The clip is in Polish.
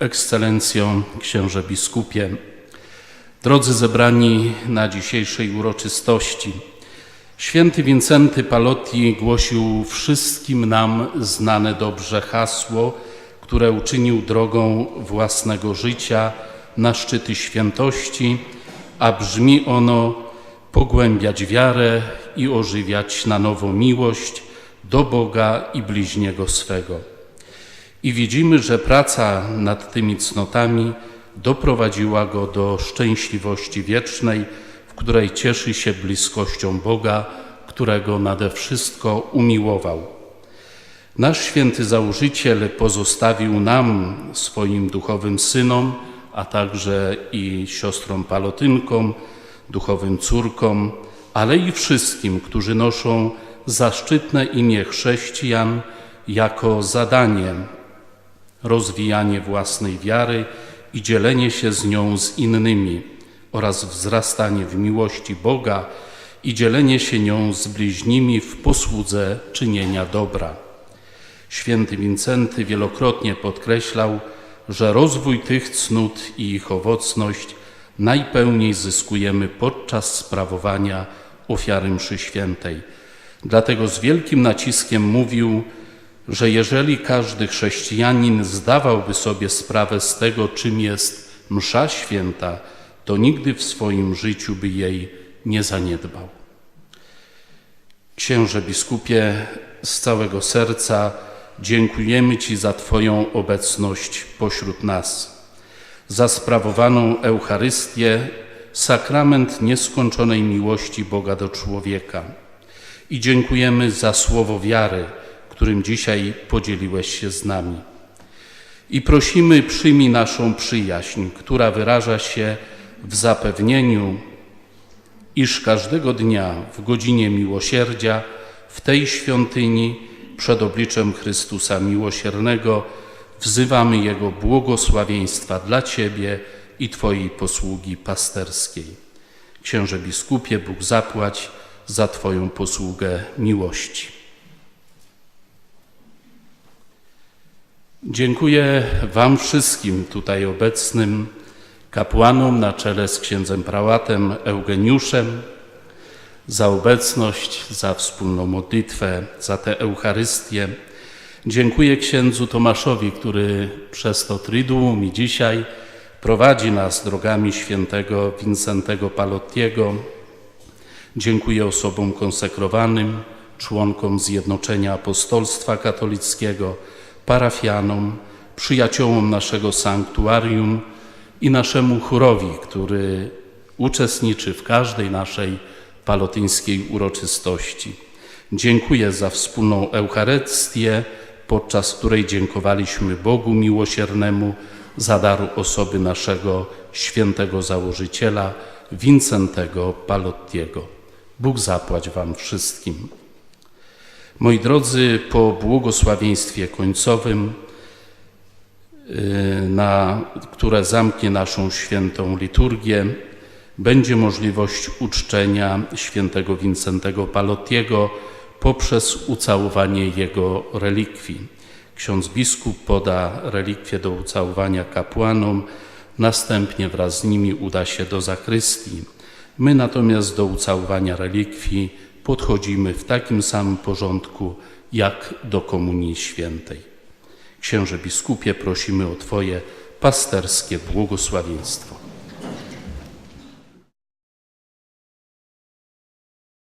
Ekscelencjo, księże biskupie, drodzy zebrani na dzisiejszej uroczystości, święty Wincenty Palotti głosił wszystkim nam znane dobrze hasło, które uczynił drogą własnego życia na szczyty świętości, a brzmi ono pogłębiać wiarę i ożywiać na nowo miłość do Boga i bliźniego swego. I widzimy, że praca nad tymi cnotami doprowadziła go do szczęśliwości wiecznej, w której cieszy się bliskością Boga, którego nade wszystko umiłował. Nasz święty założyciel pozostawił nam, swoim duchowym synom, a także i siostrom palotynkom, duchowym córkom, ale i wszystkim, którzy noszą zaszczytne imię chrześcijan, jako zadanie rozwijanie własnej wiary i dzielenie się z nią z innymi oraz wzrastanie w miłości Boga i dzielenie się nią z bliźnimi w posłudze czynienia dobra. Święty Wincenty wielokrotnie podkreślał, że rozwój tych cnót i ich owocność najpełniej zyskujemy podczas sprawowania ofiary mszy świętej. Dlatego z wielkim naciskiem mówił, że jeżeli każdy chrześcijanin zdawałby sobie sprawę z tego, czym jest msza święta, to nigdy w swoim życiu by jej nie zaniedbał. Księże biskupie, z całego serca dziękujemy Ci za Twoją obecność pośród nas, za sprawowaną Eucharystię, sakrament nieskończonej miłości Boga do człowieka. I dziękujemy za słowo wiary, którym dzisiaj podzieliłeś się z nami. I prosimy, przyjmij naszą przyjaźń, która wyraża się w zapewnieniu, iż każdego dnia w godzinie miłosierdzia w tej świątyni przed obliczem Chrystusa Miłosiernego wzywamy Jego błogosławieństwa dla Ciebie i Twojej posługi pasterskiej. Księże biskupie, Bóg zapłać za Twoją posługę miłości. Dziękuję Wam wszystkim tutaj obecnym, kapłanom na czele z księdzem prałatem Eugeniuszem, za obecność, za wspólną modlitwę, za tę Eucharystię. Dziękuję księdzu Tomaszowi, który przez to Triduum i dzisiaj prowadzi nas drogami świętego Wincentego Palottiego. Dziękuję osobom konsekrowanym, członkom Zjednoczenia Apostolstwa Katolickiego, parafianom, przyjaciołom naszego sanktuarium i naszemu chórowi, który uczestniczy w każdej naszej palotyńskiej uroczystości. Dziękuję za wspólną Eucharystię, podczas której dziękowaliśmy Bogu Miłosiernemu za dar osoby naszego świętego założyciela, Wincentego Palottiego. Bóg zapłać Wam wszystkim. Moi drodzy, po błogosławieństwie końcowym, y, na, które zamknie naszą świętą liturgię, będzie możliwość uczczenia świętego Wincentego Palottiego poprzez ucałowanie jego relikwii. Ksiądz biskup poda relikwie do ucałowania kapłanom, następnie wraz z nimi uda się do zakrystii. My natomiast do ucałowania relikwii podchodzimy w takim samym porządku jak do Komunii Świętej. Księże biskupie, prosimy o Twoje pasterskie błogosławieństwo.